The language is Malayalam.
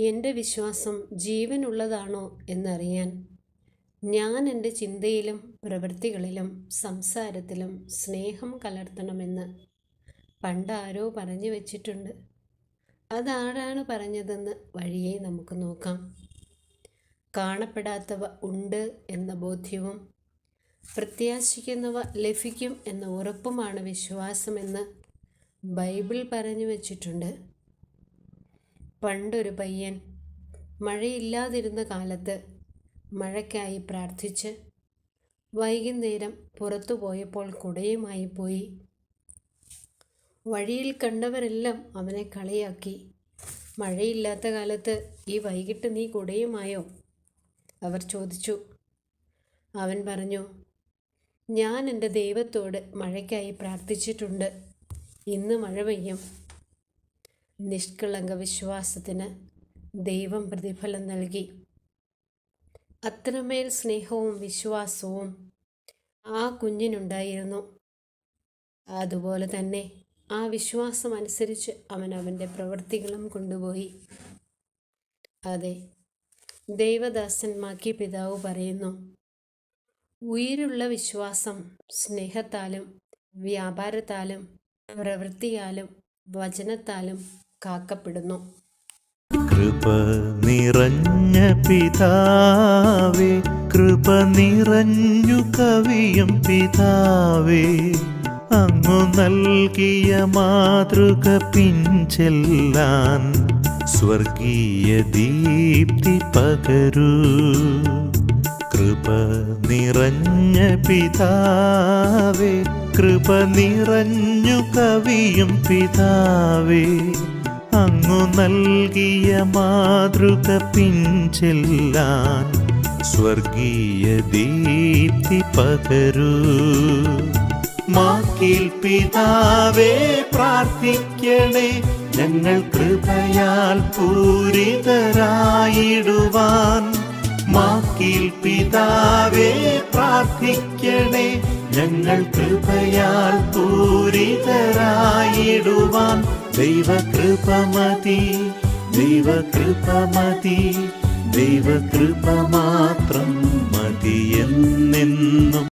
എന്റെ വിശ്വാസം ജീവനുള്ളതാണോ എന്നറിയാൻ ഞാൻ എന്റെ ചിന്തയിലും പ്രവൃത്തികളിലും സംസാരത്തിലും സ്നേഹം കലർത്തണമെന്ന് പണ്ട് ആരോ പറഞ്ഞു വച്ചിട്ടുണ്ട്. അതാരാണ് പറഞ്ഞതെന്ന് വഴിയെ നമുക്ക് നോക്കാം. കാണപ്പെടാത്തവ ഉണ്ട് എന്ന ബോധ്യവും പ്രത്യാശിക്കുന്നവ ലഭിക്കും എന്ന ഉറപ്പുമാണ് വിശ്വാസമെന്ന് ബൈബിൾ പറഞ്ഞു വച്ചിട്ടുണ്ട്. പണ്ടൊരു പയ്യൻ മഴയില്ലാതിരുന്ന കാലത്ത് മഴയ്ക്കായി പ്രാർത്ഥിച്ച് വൈകുന്നേരം പുറത്തു പോയപ്പോൾ കുടയുമായി പോയി. വഴിയിൽ കണ്ടവരെല്ലാം അവനെ കളിയാക്കി. മഴയില്ലാത്ത കാലത്ത് ഈ വൈകിട്ട് നീ കുടയുമായോ? അവർ ചോദിച്ചു. അവൻ പറഞ്ഞു ഞാൻ എന്റെ ദൈവത്തോട് മഴയ്ക്കായി പ്രാർത്ഥിച്ചിട്ടുണ്ട്. ഇന്ന് മഴ പെയ്യും. നിഷ്കളങ്ക വിശ്വാസത്തിന് ദൈവം പ്രതിഫലം നൽകി. അത്രമേൽ സ്നേഹവും വിശ്വാസവും ആ കുഞ്ഞിനുണ്ടായിരുന്നു. അതുപോലെ തന്നെ ആ വിശ്വാസം അനുസരിച്ച് അവൻ അവന്റെ പ്രവൃത്തികളും കൊണ്ടുപോയി. അതെ ദൈവദാസന്മാക്കി പിതാവ് പറയുന്നു ഉயிருള്ള വിശ്വാസം സ്നേഹത്താലും വ്യാപാരത്താലും പ്രവൃത്തിയാലും വചനത്താലും കാക്കപ്പെടുന്നു. കൃപ നിറഞ്ഞ പിതാവേ കൃപ നിറഞ്ഞു കവിയും പിതാവേ അങ്ങു നൽകിയ മാതൃക പിഞ്ചെല്ലാൻ സ്വർഗീയ ദീപ്തി പകരൂ. കൃപ നിറഞ്ഞ പിതാവേ കൃപ നിറഞ്ഞു കവിയും പിതാവേ അങ്ങു നൽകിയ മാതൃക പിഞ്ചെല്ലാൻ സ്വർഗീയ ദീപ്തി പകരൂ. മാക്കിൽ പിതാവേ പ്രാർത്ഥിക്കണേ ഞങ്ങൾ കൃപയാൽ പൂരിതരായിടുവാൻ. മാക്കിൽ പിതാവേ പ്രാർത്ഥിക്കണേ ഞങ്ങൾ കൃപയാൽ പൂരിതരായിടുവാൻ. ദൈവകൃപമതി ദൈവകൃപമതി ദൈവകൃപ മാത്രം മതിയെന്നെന്നും